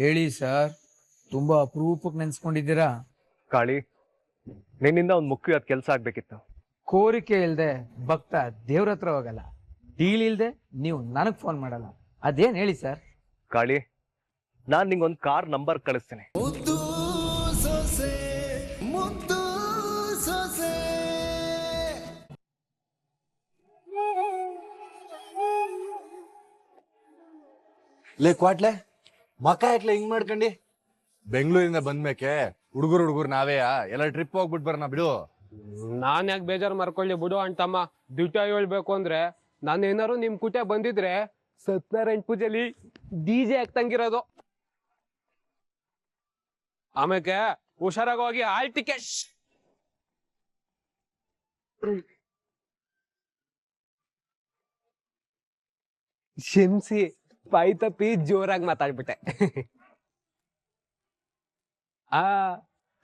ಹೇಳಿ ಸರ್ ತುಂಬಾ ಅಪರೂಪಕ್ಕೆ ನೆನ್ಸ್ಕೊಂಡಿದ್ದೀರಾ? ಕಾಳಿ ನಿನ್ನಿಂದ ಒಂದು ಮುಖ್ಯವಾದ ಕೆಲಸ ಆಗ್ಬೇಕಿತ್ತು. ಕೋರಿಕೆ ಇಲ್ಲದೆ ಭಕ್ತ ದೇವ್ರ ಹತ್ರ ಹೋಗಲ್ಲ. ಡೀಲ್ ಇಲ್ಲದೆ ನೀವು ನನಗ್ ಫೋನ್ ಮಾಡಲ್ಲ. ಅದೇನ್ ಹೇಳಿ ಸರ್? ಕಾಳಿ ನಾನ್ ಒಂದು ಕಾರ್ ನಂಬರ್ ಕಳಿಸ್ತೀನಿ. ಲೇ ಕ್ವಾಟ್ಲೆ. ಮಕ ಯಾಕ್ಲೆ ಹಿಂಗ್ ಮಾಡ್ಕಂಡಿ? ಬೆಂಗಳೂರಿಂದ ಬಂದ್ಮೇಕೆ ಹುಡುಗರು ಹುಡುಗರು ನಾವೇ ಎಲ್ಲ ಟ್ರಿಪ್ ಹೋಗ್ಬಿಟ್ ಬರೋಣ ಬಿಡು. ನಾನ್ ಯಾಕೆ ಬೇಜಾರು ಮಾಡ್ಕೊಳ್ಳಿ ಬಿಡು ಅಣ್ತಮ್ಮ ದುಟ ಹೇಳ್ಬೇಕು ಅಂದ್ರೆ ನಾನು ಏನಾರು ನಿಮ್ ಕುಟೆ ಬಂದಿದ್ರೆ ಸತ್ಯನಾರಾಯಣ್ ಪೂಜೆಲಿ ಡಿಜೆ ಹಾಕ್ತಂಗಿರೋದು ಆಮೇಕೆ ಹುಷಾರಾಗಿ ಹೋಗಿ ಆಲ್ ಟಿಕೆಟ್ ಶಿಮ್ಸಿ. ಪೈ ತಪ್ಪಿ ಜೋರಾಗಿ ಮಾತಾಡ್ಬಿಟ್ಟೆ. ಆ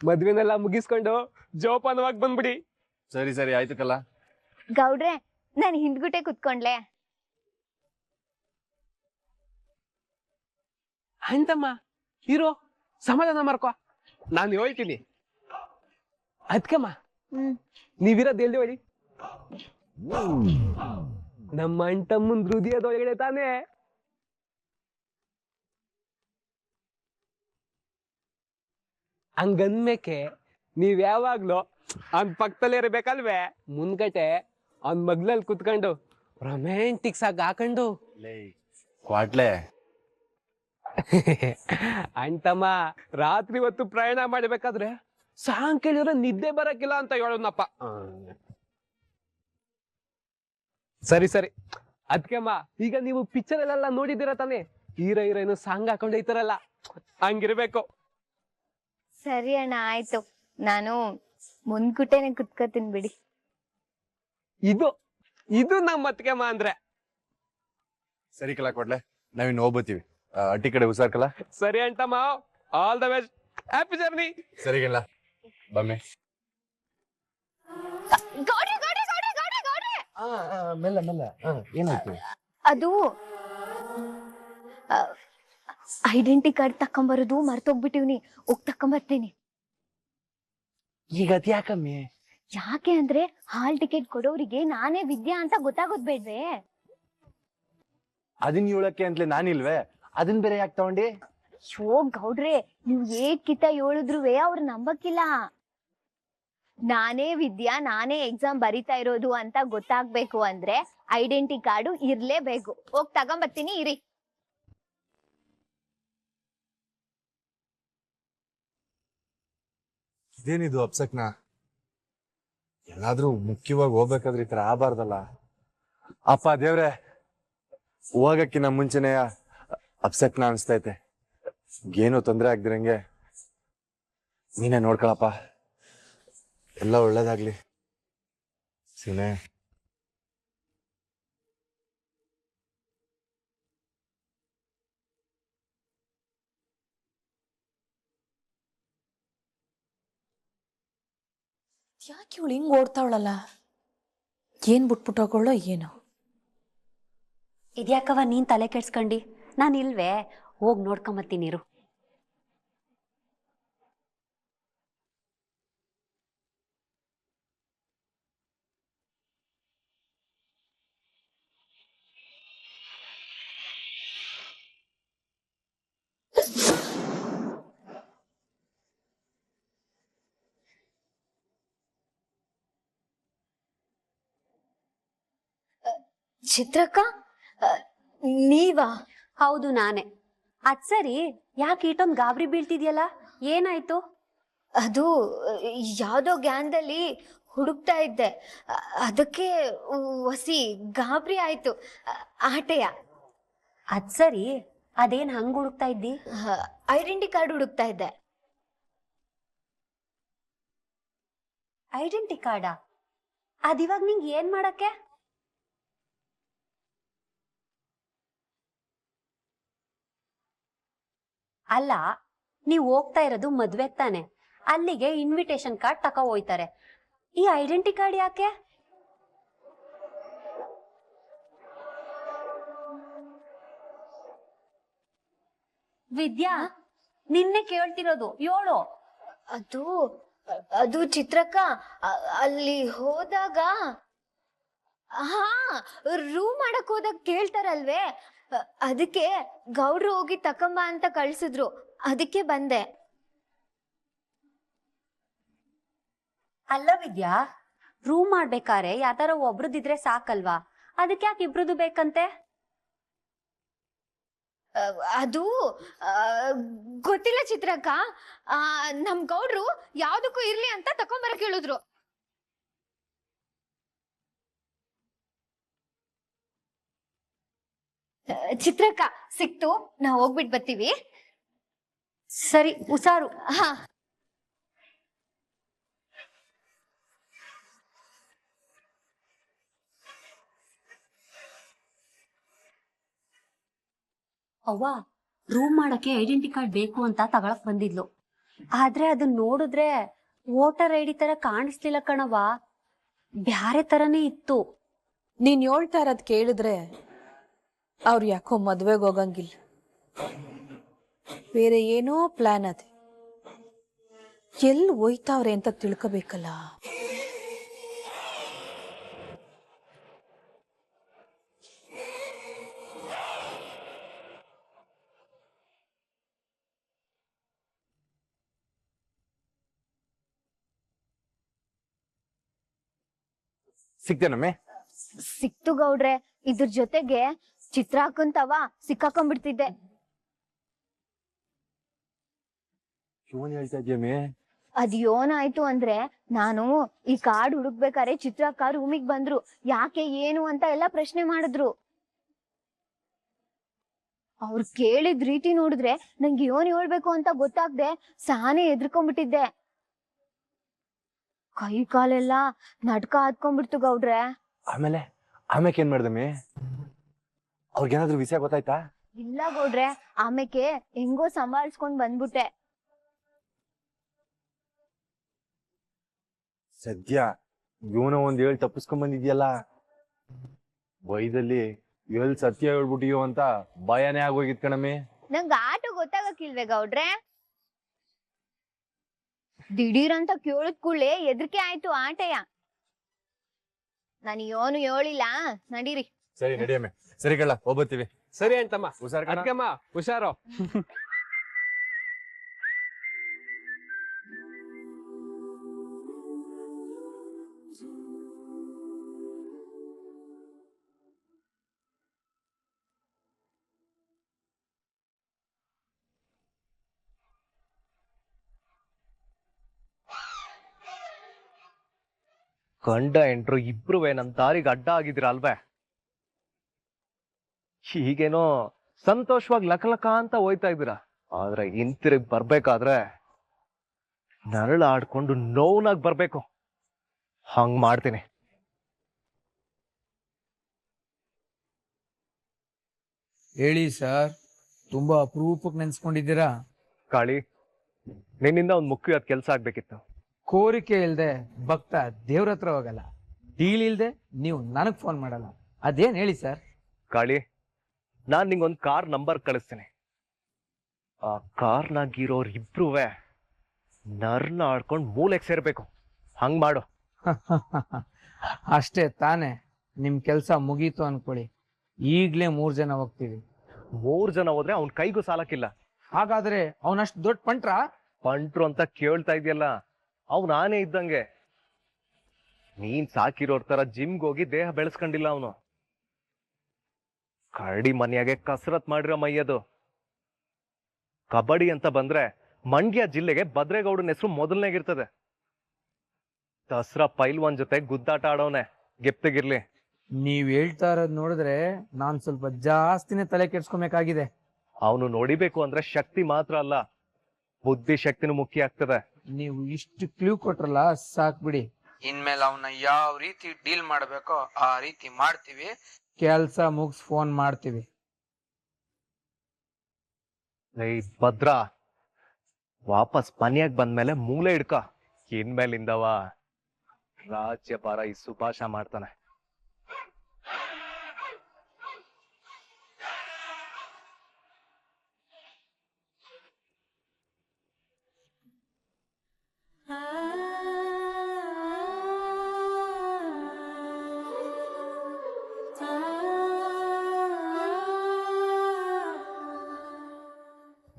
ಮದ್ವೆನೆಲ್ಲ ಮುಗಿಸ್ಕೊಂಡು ಜೋಪಾನವಾಗಿ ಬಂದ್ಬಿಡಿ. ಸರಿ ಸರಿ ಆಯ್ತು ಕಲ್ಲ. ಗೌಡ್ರೆ ನಾನು ಹಿಂದ್ಗುಟೆ ಕುತ್ಕೊಂಡ್ಲೆ. ಅಂತಮ್ಮ ಹೀರೋ ಸಮಾಧಾನ ಮಾಡ್ಕೊ. ನಾನು ಹೇಳ್ತೀನಿ. ಅದ್ಕಮ್ಮ ಹ್ಮ್. ನೀವಿರೋದು ಎಲ್ಲಿ ಹೇಳಿ? ನಮ್ಮ ಅಂಟಮ್ಮನ್ ಹೃದಯದೊಳಗಡೆ ತಾನೇ. ಹಂಗನ್ಮೇಕೆ ನೀವ್ ಯಾವಾಗ್ಲೂ ಅವ್ನ ಪಕ್ಕದಲ್ಲೇ ಇರ್ಬೇಕಲ್ವೇ? ಮುಂದ್ಗಡೆ ಅವ್ನ ಮಗ್ಲಲ್ಲಿ ಕುತ್ಕೊಂಡು ರೊಮ್ಯಾಂಟಿಕ್ಸ್ ಆಗಿ ಹಾಕೊಂಡು. ಕ್ವಾಟ್ಲೆ. ಅಂಟಮ್ಮ ರಾತ್ರಿ ಹೊತ್ತು ಪ್ರಯಾಣ ಮಾಡ್ಬೇಕಾದ್ರೆ ಸಾಂಗ್ ಕೇಳಿದ್ರೆ ನಿದ್ದೆ ಬರಕ್ಕಿಲ್ಲ ಅಂತ ಹೇಳೋನಪ್ಪ. ಸರಿ ಸರಿ. ಅದ್ಕೆಮ್ಮ ಈಗ ನೀವು ಪಿಕ್ಚರ್ ಎಲ್ಲ ನೋಡಿದಿರ ತಾನೆ? ಹೀರೋ ಹೀರೋಯಿನ್ ಸಾಂಗ್ ಹಾಕೊಂಡು ಐತಾರಲ್ಲ ಹಂಗಿರ್ಬೇಕು. ಸರಿ ಅಣ್ಣ ಆಯ್ತು. ನಾನು ಮುಂದ್ಗುಟೆನೆ ಕುತ್ಕೋತೀನಿ ಬಿಡಿ. ಇದು ಇದು ನಮ್ಮ ಮಾ ಅಂದ್ರೆ. ಸರಿ ಕಲಾ ಕೊಡ್ಲೆ ನಾವಿನ್ ಹೋಗ್ಬತ್ತೀವಿ. ಅಟ್ಟಿ ಕಡೆ ಹುಷಾರ್ ಸರಿ ಸರಿ ಅಂಟಮ್ಮ all the best happy journey ಸರಿ ಬಮ್ಮೆ ಗಾಡಿ ಗಾಡಿ ಮೆಲ್ಲ ಮೆಲ್ಲ. ಏನಾಯ್ತು? ಅದು ಐಡೆಂಟಿ ಕಾರ್ಡ್ ತಕೊಂಬರೋದು ಮರ್ತೋಗ್ಬಿಟ್ಟಿವ್ನಿ. ಹೋಗ್ ತಕೊಂಬರ್ತೀನಿ ಈಗ ಅದ್ ಯಾಕಮ್ಮಿ? ಯಾಕೆ ಅಂದ್ರೆ ಹಾಲ್ ಟಿಕೆಟ್ ಕೊಡೋರಿಗೆ ನಾನೇ ವಿದ್ಯಾ ಅಂತ ಗೊತ್ತಾಗೋದ್ ಬೇಡ್ವೆ? ಅದನ್ ಹೇಳಕ್ಕೆ ಅಂತಲೇ ನಾನಿಲ್ವೇ? ಅದನ್ ಬೇರೆ ಯಾಕೆ ತಗೊಂಡಿ? ಶೋ ಗೌಡ್ರೆ ನೀವ್ ಏಟ್ ಕಿತ ಹೇಳಿದ್ರುವೆ ಅವ್ರ ನಂಬಕ್ಕಿಲ್ಲ. ನಾನೇ ವಿದ್ಯಾ ನಾನೇ ಎಕ್ಸಾಮ್ ಬರಿತಾ ಇರೋದು ಅಂತ ಗೊತ್ತಾಗ್ಬೇಕು ಅಂದ್ರೆ ಐಡೆಂಟಿ ಕಾರ್ಡು ಇರ್ಲೇಬೇಕು. ಹೋಗ್ ತಗೊಂಬರ್ತೀನಿ ಇರಿ. ಇದೇನಿದು ಅಪ್ಸಕ್ನ? ಎಲ್ಲಾದ್ರೂ ಮುಖ್ಯವಾಗಿ ಹೋಗ್ಬೇಕಾದ್ರೆ ಈ ತರ ಆಗಬಾರ್ದಲ್ಲ? ಅಪ್ಪ, ದೇವ್ರೆ ಹೋಗಕ್ಕಿನ ಮುಂಚೆನೆ ಅಪ್ಸಕ್ನ ಅನಿಸ್ತೈತೆ. ಏನು ತೊಂದರೆ ಆಗ್ದಿರಂಗೆ. ನೀನೇ ನೋಡ್ಕೊಳಪ್ಪ. ಎಲ್ಲ ಒಳ್ಳೇದಾಗ್ಲಿ. ಸೀನೆ. ಯಾಕೆ ಇವಳು ಹಿಂಗೆ ಓಡ್ತಾವಳಲ್ಲ? ಏನು ಬಿಟ್ಬಿಟ್ಟು ಏನು? ಇದ್ಯಾಕವ ನೀನು ತಲೆ ಕೆಡ್ಸ್ಕೊಂಡಿ? ನಾನು ಇಲ್ವೇ? ಹೋಗಿ ನೋಡ್ಕೊಂಬತ್ತೀನಿ ನೋಡ್ಕೊಂಬತ್ತೀನಿರು ಚಿತ್ರಕ್ಕ? ನೀವಾ? ಹೌದು ನಾನೇ. ಅದ್ ಸರಿ ಯಾಕೆ ಇಷ್ಟೊಂದ್ ಗಾಬರಿ ಬೀಳ್ತಿದ್ಯಲ್ಲ? ಏನಾಯ್ತು? ಅದು ಯಾವುದೋ ಗ್ಯಾನ್ದಲ್ಲಿ ಹುಡುಕ್ತಾ ಇದ್ದೆ. ಅದಕ್ಕೆ ಹೊಸಿ ಗಾಬರಿ ಆಯ್ತು. ಆಟೆಯ. ಅದ್ ಸರಿ ಅದೇನ್ ಹಂಗ ಹುಡುಕ್ತಾ ಇದ್ದಿ? ಐಡೆಂಟಿ ಕಾರ್ಡ್ ಹುಡುಕ್ತಾ ಇದ್ದೆ. ಐಡೆಂಟಿ ಕಾರ್ಡಾ? ಅದಿವಾಗ ನಿಂಗೆ ಏನ್ ಮಾಡಕ್ಕೆ? ಅಲ್ಲ, ನೀವ್ ಹೋಗ್ತಾ ಇರೋದು ಮದ್ವೆ ತಾನೆ. ಅಲ್ಲಿಗೆ ಇನ್ವಿಟೇಷನ್ ಕಾರ್ಡ್ ತಕ ಹೋಯ್ತಾರೆ. ಈ ಐಡೆಂಟಿ ಕಾರ್ಡ್ ಯಾಕೆ? ವಿದ್ಯಾ, ನಿನ್ನೆ ಕೇಳ್ತಿರೋದು ಏಳು ಅದು ಅದು ಚಿತ್ರಕ್ಕ ಅಲ್ಲಿ ಹೋದಾಗ, ಹಾ ರೂಮ್ ಮಾಡಕ್ ಹೋದಾಗ ಕೇಳ್ತಾರಲ್ವೇ? ಅದಕ್ಕೆ ಗೌಡ್ರು ಹೋಗಿ ತಕಂಬ ಅಂತ ಕಳ್ಸಿದ್ರು. ಅದಕ್ಕೆ ಬಂದೆ. ಅಲ್ಲ ವಿದ್ಯಾ ರೂಮ್ ಮಾಡ್ಬೇಕಾರೆ ಯಾವ್ದಾರ ಒಬ್ರದಿದ್ರೆ ಸಾಕಲ್ವಾ? ಅದಕ್ಕೆ ಯಾಕೆ ಇಬ್ರದ್ದು ಬೇಕಂತೆ? ಅದು ಗೊತ್ತಿಲ್ಲ ಚಿತ್ರಕ್ಕ. ನಮ್ ಗೌಡ್ರು ಯಾವ್ದಕ್ಕೂ ಇರ್ಲಿ ಅಂತ ತಕೊಂಬರಕ್ ಹೇಳಿದ್ರು. ಚಿತ್ರಕ್ಕ ಸಿಕ್ತು. ನಾವು ಹೋಗ್ಬಿಟ್ ಬರ್ತೀವಿ. ಸರಿ ಹುಷಾರು. ಹಾ. ಅವ್ವ ರೂಮ್ ಮಾಡಕ್ಕೆ ಐಡೆಂಟಿ ಕಾರ್ಡ್ ಬೇಕು ಅಂತ ತಗೊಳಕ್ ಬಂದಿದ್ಲು. ಆದ್ರೆ ಅದನ್ನ ನೋಡಿದ್ರೆ ವೋಟರ್ ಐಡಿ ತರ ಕಾಣಿಸ್ಲಿಲ್ಲ ಕಣವ್ವ. ಬ್ಯಾರೆ ತರನೇ ಇತ್ತು. ನೀನ್ ಹೇಳ್ತಾ ಇರೋದ್ ಕೇಳಿದ್ರೆ ಅವ್ರು ಯಾಕೋ ಮದ್ವೆಗೆ ಹೋಗಂಗಿಲ್ಲ. ಬೇರೆ ಏನೋ ಪ್ಲಾನ್ ಅದೆ. ಎಲ್ಲಿ ಹೋಯ್ತಾವ್ರೆ ಅಂತ ತಿಳ್ಕೋಬೇಕಲ್ಲ. ಸಿಗ್ತೇನಮ್ಮೆ ಸಿಕ್ತು ಗೌಡ್ರೆ ಇದ್ರ ಜೊತೆಗೆ ಚಿತ್ರ ಹಾಕಂತವ ಸಿಕ್ಕಾಕೊಂಡ್ಬಿಡ್ತಿದ್ದೆ. ಇವನ್ ಹೇಳ್ತಾ ಇದ್ಯಮ್ಮೆ ಅದ್ ಯೋನಾಯ್ತು ಅಂದ್ರೆ ನಾನು ಈ ಕಾರ್ಡ್ ಹುಡುಕ್ಬೇಕಾರೆ ಚಿತ್ರಕ್ಕ ರೂಮಿಗ್ ಬಂದ್ರು. ಯಾಕೆ ಏನು ಅಂತ ಎಲ್ಲ ಪ್ರಶ್ನೆ ಮಾಡಿದ್ರು. ಅವ್ರು ಕೇಳಿದ್ ರೀತಿ ನೋಡಿದ್ರೆ ನಂಗೆ ಯೋನ್ ಹೇಳ್ಬೇಕು ಅಂತ ಗೊತ್ತಾಗ್ದೆ ಸಾನೆ ಎದ್ರಕೊಂಡ್ಬಿಟ್ಟಿದ್ದೆ ಕೈ ಕಾಲೆಲ್ಲ ನಡ್ಕ ಹಾಕೊಂಡ್ಬಿಡ್ತು ಗೌಡ್ರೆ. ಆಮೇಲೆ ಆಮೇಲೆ ಏನ್ ಮಾಡ್ದಮ್ಮೆ ಅವ್ರಿಗೇನಾದ್ರೂ ವಿಷಯ ಗೊತ್ತಾಯ್ತಾ? ಇಲ್ಲ ಗೌಡ್ರೆ ಆಮೇಕೆ ಹೆಂಗೋ ಸಂಭಾಳಿಸ್ಕೊಂಡ್ ಬಂದ್ಬಿಟ್ಟೆ. ಸದ್ಯ ಇವನ ಒಂದ್ ಏಳ್ ತಪ್ಪಿಸ್ಕೊಂಡ್ ಬಂದಿದ್ಯಲ್ಲ? ಬೈದಲ್ಲಿ ಎಲ್ ಸತ್ಯ ಹೇಳ್ಬಿಟ್ಟಿಯೋ ಅಂತ ಭಯನೇ ಆಗೋಗಿತ್ ಕಣಮ್ಮೆ. ನಂಗ್ ಆಟ ಗೊತ್ತಾಗಕ್ಕಿಲ್ವೇ ಗೌಡ್ರೆ? ದಿಢೀರ್ ಅಂತ ಕೇಳಿದ್ ಕೂಡ್ಲೇ ಎದ್ರಿಕೆ ಆಯ್ತು ಆಟಯ. ನಾನು ಯೋನು ಹೇಳಿಲ್ಲ ನಡೀರಿ. ಸರಿ ನಡಿಯಮ್ಮೆ ಸರಿ ಕಳ್ಳ ಹೋಗ್ಬತ್ತೀವಿ. ಸರಿ ಅಂತಮ್ಮ ಹುಷಾರ್ ಕಣ ಅದಕ್ಕಮ್ಮ ಹುಷಾರು. ಗಂಡ ಎಂಟ್ರು ಇಬ್ರು ನನ್ ದಾರಿಗೆ ಅಡ್ಡ ಆಗಿದ್ರ ಅಲ್ವೇ ಹೀಗೇನೋ ಸಂತೋಷವಾಗಿ ಲಕಲಕ ಅಂತ ಹೋಯ್ತಾ ಇದ್ದೀರಾ? ಆದ್ರೆ ಹಿಂತಿರುಗಿ ಬರ್ಬೇಕಾದ್ರೆ ನರಳ ಆಡ್ಕೊಂಡು ನೋವ್ನಾಗ್ ಬರ್ಬೇಕು. ಹಂಗ್ ಮಾಡ್ತೀನಿ. ಹೇಳಿ ಸರ್ ತುಂಬಾ ಅಪರೂಪಕ್ಕೆ ನೆನ್ಸ್ಕೊಂಡಿದ್ದೀರಾ? ಕಾಳಿ ನಿನ್ನಿಂದ ಒಂದು ಮುಖ್ಯವಾದ ಕೆಲ್ಸ ಆಗ್ಬೇಕಿತ್ತು. ಕೋರಿಕೆ ಇಲ್ದೆ ಭಕ್ತ ದೇವ್ರ ಹತ್ರ ಹೋಗಲ್ಲ. ಡೀಲ್ ಇಲ್ದೆ ನೀವು ನನಗ್ ಫೋನ್ ಮಾಡಲ್ಲ. ಅದೇನ್ ಹೇಳಿ ಸರ್? ಕಾಳಿ ನಾನ್ ನಿಂಗೊಂದ್ ಕಾರ್ ನಂಬರ್ ಕಳಿಸ್ತೀನಿ. ಆ ಕಾರ್ನಾಗಿರೋರ್ ಇಬ್ರುವೆ ನರ್ನ ಆಡ್ಕೊಂಡು ಮೂಲೆಗೆ ಸೇರ್ಬೇಕು. ಹಂಗ್ ಮಾಡು. ಅಷ್ಟೇ ತಾನೇ ನಿಮ್ ಕೆಲ್ಸ ಮುಗೀತು ಅನ್ಕೊಳ್ಳಿ. ಈಗ್ಲೇ ಮೂರ್ ಜನ ಹೋಗ್ತೀವಿ. ಮೂರ್ ಜನ ಹೋದ್ರೆ ಅವ್ನ್ ಕೈಗೂ ಸಾಲಕ್ಕಿಲ್ಲ. ಹಾಗಾದ್ರೆ ಅವನಷ್ಟು ದೊಡ್ಡ ಪಂಟ್ರ? ಪಂಟ್ರು ಅಂತ ಕೇಳ್ತಾ ಇದೆಯಲ್ಲ ಅವ್ನ್ ಆನೆ ಇದ್ದಂಗೆ. ನೀನ್ ಸಾಕಿರೋರ್ ತರ ಜಿಮ್ಗೆ ಹೋಗಿ ದೇಹ ಬೆಳೆಸ್ಕೊಂಡಿಲ್ಲ ಅವನು. ಕರಡಿ ಮನೆಯಾಗೆ ಕಸರತ್ ಮಾಡಿರೋ ಮೈಯದು ಕಬಡ್ಡಿ ಅಂತ ಬಂದ್ರೆ ಮಂಡ್ಯ ಜಿಲ್ಲೆಗೆ ಭದ್ರೇಗೌಡನ ಹೆಸರು ಮೊದಲನೇಗಿರ್ತದೆ ದಸರಾ ಪೈಲ್ವಾನ್ ಜೊತೆ ಗುದ್ದಾಟ ಆಡೋನೆ ಗೆಪ್ತಗಿರ್ಲಿ. ನೀವ್ ಹೇಳ್ತಾ ಇರೋದ್ ನೋಡಿದ್ರೆ ನಾನ್ ಸ್ವಲ್ಪ ಜಾಸ್ತಿನೇ ತಲೆ ಕೆಡ್ಸ್ಕೊಬೇಕಾಗಿದೆ. ಅವನು ನೋಡಿಬೇಕು ಅಂದ್ರೆ ಶಕ್ತಿ ಮಾತ್ರ ಅಲ್ಲ ಬುದ್ಧಿ ಶಕ್ತಿನೂ ಮುಖ್ಯ ಆಗ್ತದೆ. ನೀವು ಇಷ್ಟು ಕ್ಲೂ ಕೊಟ್ರಲ್ಲ ಸಾಕ್ಬಿಡಿ ಇನ್ಮೇಲೆ ಅವನ್ನ ಯಾವ ರೀತಿ ಡೀಲ್ ಮಾಡ್ಬೇಕೋ ಆ ರೀತಿ ಮಾಡ್ತೀವಿ. ಕೆಲ್ಸ ಮುಗಿಸ್ ಫೋನ್ ಮಾಡ್ತೀವಿ. ಏಯ್ ಭದ್ರ, ವಾಪಸ್ ಮನೆಯಾಗ ಬಂದ್ಮೇಲೆ ಮೂಲೆ ಹಿಡ್ಕ. ಇನ್ಮೇಲಿಂದವ. ರಾಜ್ಯಪಾರ ಈ ಸುಭಾಷ ಮಾಡ್ತಾನೆ.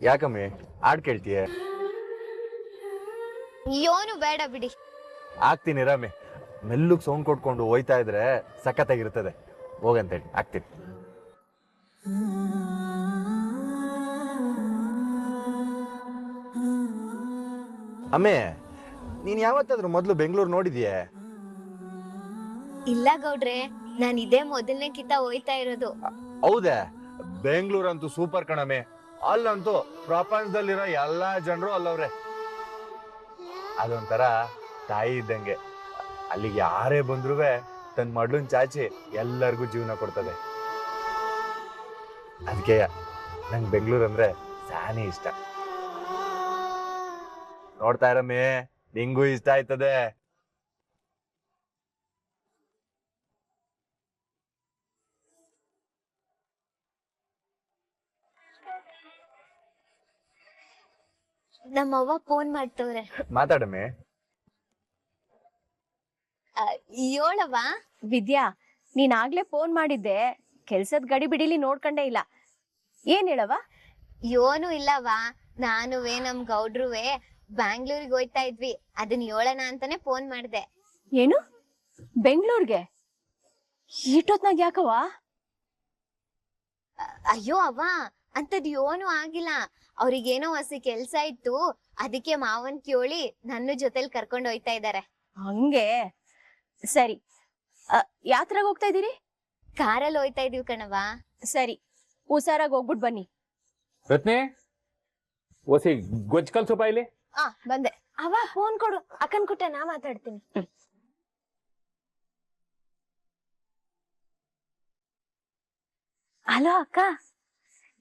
ಯಾಕಮ್ಮಿ ಹಾಡ್ ಕೇಳ್ತೀಯ? ಯೋನು ಬೇಡ ಬಿಡಿ. ಆಗ್ತೀನಿ ರಮ್ಮಿ ಮೆಲ್ಲುಗ್ ಸೌಂಡ್ ಕೊಟ್ಕೊಂಡು ಹೋಯ್ತಾ ಇದ್ರೆ ಸಖತ್ತಾಗಿರ್ತದೆ. ಹೋಗಂತೇಳಿ ಆಗ್ತೀನಿ ಅಮ್ಮೆ ನೀನ್ ಯಾವತ್ತಾದ್ರೂ ಮೊದ್ಲು ಬೆಂಗಳೂರು ನೋಡಿದ್ಯೆ? ಇಲ್ಲ ಗೌಡ್ರೆ ನಾನು ಇದೇ ಮೊದಲನೇ ಕಿತ್ತ ಹೋಯ್ತಾ ಇರೋದು. ಹೌದಾ? ಬೆಂಗಳೂರಂತೂ ಸೂಪರ್ ಕಣಮೆ ಅಲ್ಲಂತೂ ಪ್ರಪಂಚದಲ್ಲಿರೋ ಎಲ್ಲಾ ಜನರು ಅಲ್ಲವ್ರೆ. ಅದೊಂಥರ ತಾಯಿ ಇದ್ದಂಗೆ. ಅಲ್ಲಿಗೆ ಯಾರೇ ಬಂದ್ರೂ ತನ್ನ ಮಡ್ಲನ್ ಚಾಚಿ ಎಲ್ಲರಿಗೂ ಜೀವನ ಕೊಡ್ತದೆ. ಅದಕ್ಕೆ ನಂಗೆ ಬೆಂಗಳೂರು ಅಂದ್ರೆ ಸಾನಿ ಇಷ್ಟ. ನೋಡ್ತಾ ಇರಮ್ಮೆ ನಿಂಗೂ ಇಷ್ಟ ಆಯ್ತದೆ. ನಮ್ಮವ್ವ ಫೋನ್ ಮಾಡ್ತವ್ರೆ. ಮಾತಾಡಮೆ ಏಳವ್ವ? ವಿದ್ಯಾ ನೀನ್ ಆಗ್ಲೇ ಫೋನ್ ಮಾಡಿದ್ದೆ. ಕೆಲ್ಸದ ಗಡಿ ಬಿಡಿಲಿ ನೋಡ್ಕೊಂಡೇ ಇಲ್ಲ. ಏನ್ ಹೇಳವ ಯೋನು ಇಲ್ಲವ್ವ. ನಾನುವೆ ನಮ್ ಗೌಡ್ರುವೆ ಬ್ಯಾಂಗ್ಳೂರಿಗೆ ಹೋಯ್ತಾ ಇದ್ವಿ. ಅದನ್ನ ಯೋಳನ ಅಂತಾನೆ ಫೋನ್ ಮಾಡ್ದೆ. ಏನು? ಬೆಂಗ್ಳೂರ್ಗೆ? ಈಟೊತ್ನಾಗ ಯಾಕವ ಅಯ್ಯೋ ಅವ್ವ ಅಂತದ್ ಯೋನು ಆಗಿಲ್ಲ. ಅವ್ರಿಗೇನೋ ಹೊಸ ಕೆಲ್ಸ ಇತ್ತು. ಅದಕ್ಕೆ ಮಾವನ್ ಕೇಳಿ ನನ್ನ ಜೊತೆಲಿ ಕರ್ಕೊಂಡ್ ಹೋಯ್ತಾ ಇದಾರೆ. ಹಂಗೆ? ಸರಿ. ಯಾತ್ರಾಗ ಹೋಗ್ತಾ ಇದೀರಿ ಕಾರಲ್ಲಿ ಹೋಯ್ತಾ ಇದೀವಿ ಕಣವ್ವ. ಸರಿ. ಹುಷಾರಾಗಿ ಹೋಗ್ಬಿಟ್ ಬನ್ನಿ. ರತ್ನೆ ಓಸಿ ಗೊಜ್ಜ್ ಕಲ್ಸಪ್ಪ ಇಲ್ಲಿ? ಆ ಬಂದೆ. ಅವ ಫೋನ್ ಕೊಡು. ಅಕ್ಕನ್ ಕುಟ್ಟ ನಾ ಮಾತಾಡ್ತೀನಿ. ಹಲೋ ಅಕ್ಕ.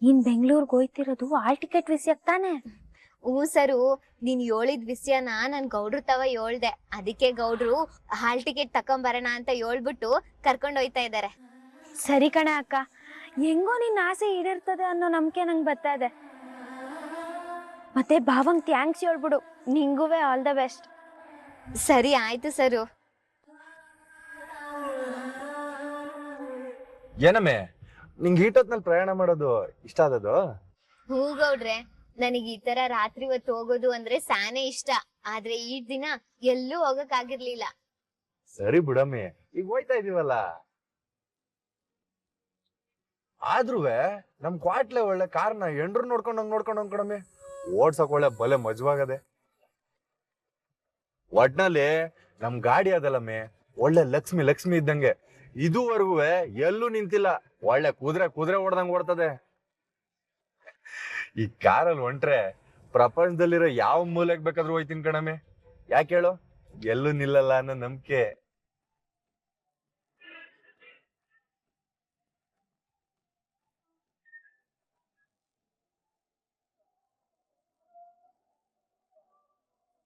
ಇನ್ ಬೆಂಗ್ಳೂರ್ಗ್ ಹೋಯ್ತಿರೋದು ಆಲ್ ಟಿಕೆಟ್ ವಿಷಯಕ್ ತಾನೆ? ಹ್ಞೂ ಸರು ನೀನ್ ಹೇಳಿದ್ ವಿಷಯನ ನನ್ ಗೌಡ್ರು ತವ ಹೇಳ್ದೆ ಅದಕ್ಕೆ ಗೌಡ್ರು ಹಾಲ್ ಟಿಕೆಟ್ ತಕೊಂಬರೋಣ ಅಂತ ಹೇಳ್ಬಿಟ್ಟು ಕರ್ಕೊಂಡ್ ಹೋಯ್ತಾ ಇದ್ದಾರೆ ಸರಿ ಕಣ ಅಕ್ಕ. ಹೆಂಗೋ ನಿನ್ನ ಆಸೆ ಈಡೇರ್ತದೆ ಅನ್ನೋ ನಂಬಿಕೆ ನಂಗೆ ಬರ್ತಾ ಇದೆ. ಮತ್ತೆ ಭಾವಂಗ್ ಥ್ಯಾಂಕ್ಸ್ ಹೇಳ್ಬಿಡು. ನಿಂಗುವೆ ಆಲ್ ದ ಬೆಸ್ಟ್. ಸರಿ ಆಯ್ತು ಸರು. ಏನಮ್ಮೆ? ನಿಂಗೆ ಈಟೊತ್ನಲ್ಲಿ ಪ್ರಯಾಣ ಮಾಡೋದು ಇಷ್ಟ ಆದದ್ದು? ಹೂ ಗೌಡ್ರೆ ನನಗೆ ಈ ತರ ರಾತ್ರಿ ಹೊತ್ತು ಹೋಗೋದು ಅಂದ್ರೆ ಸಾನೆ ಇಷ್ಟ. ಆದ್ರೆ ಈ ದಿನ ಎಲ್ಲೂ ಹೋಗಕ್ ಆಗಿರ್ಲಿಲ್ಲ ಸರಿ ಬಿಡಮ್ಮಿ ಈಗ ಹೋಯ್ತಾ ಇದೀವಲ್ಲ? ಆದ್ರೂ ನಮ್ ಕ್ವಾಟ್ಲೆ ಒಳ್ಳೆ ಕಾರ್ನ ಎಂಡ್ರು ನೋಡ್ಕೊಂಡು ಹಂಗ್ ನೋಡ್ಕೊಂಡು ಹಂಗ್ ಓಡ್ಸಕ್ ಒಳ್ಳೆ ಬಲೆ ಮಜವಾಗದೆ. ಒಟ್ನಲ್ಲಿ ನಮ್ ಗಾಡಿ ಅದಲ್ಲಮ್ಮಿ ಒಳ್ಳೆ ಲಕ್ಷ್ಮಿ ಲಕ್ಷ್ಮಿ ಇದ್ದಂಗೆ. ಇದುವರೆಗೂ ಎಲ್ಲೂ ನಿಂತಿಲ್ಲ. ಒಳ್ಳೆ ಕುದುರೆ ಕುದುರೆ ಓಡ್ದಂಗೆ ಓಡ್ತದೆ. ಈ ಕಾರಲ್ಲಿ ಹೊಂಟ್ರೆ ಪ್ರಪಂಚದಲ್ಲಿರೋ ಯಾವ ಮೂಲೆಗೆ ಬೇಕಾದ್ರೂ ಹೋಯ್ತೀನಿ ಕಣಮೆ ಯಾಕೆ ಹೇಳು? ಎಲ್ಲೂ ನಿಲ್ಲಲ್ಲ ಅನ್ನೋ ನಂಬಿಕೆ.